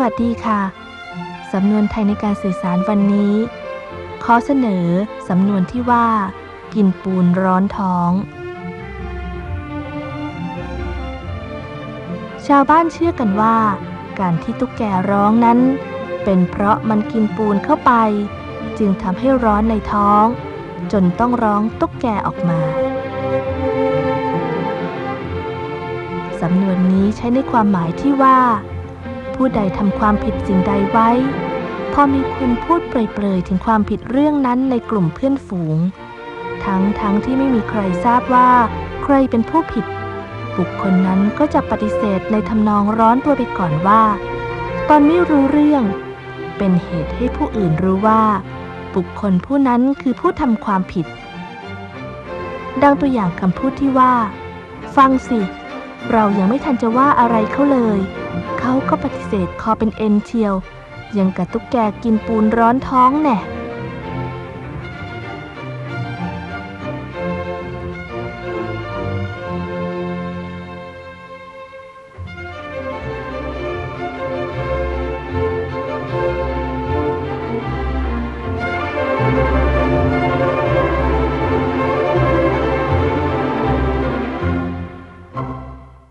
วัสดีค่ะ สำนวนไทยในการสื่อสารวันนี้ ขอเสนอ สำนวนที่ว่า กินปูนร้อนท้อง ชาวบ้านเชื่อกันว่า การที่ตุ๊กแกร้องนั้น เป็นเพราะมันกินปูนเข้าไป จึงทำให้ร้อนในท้อง จนต้องร้องตุ๊กแกออกมาสำนวนนี้ใช้ในความหมายที่ว่า ผู้ใดทำความผิดสิ่งใดไว้ พอมีคนพูดเปรยๆถึงความผิดเรื่องนั้นในกลุ่มเพื่อนฝูง ทั้งทั้งที่ไม่มีใครทราบว่า ใครเป็นผู้ผิด บุคคลนั้นก็จะปฏิเสธในทำนองร้อนตัวไปก่อนว่า ตอนไม่รู้เรื่อง เป็นเหตุให้ผู้อื่นรู้ว่า บุคคลผู้นั้นคือผู้ทำความผิด ดังตัวอย่างคำพูดที่ว่า ฟังสิ เรายังไม่ทันจะว่าอะไรเขาเลย เขาก็ปฏิเสธคอเป็นเอ็นเชียว ยังกับตุ๊กแกกินปูนร้อนท้องแน่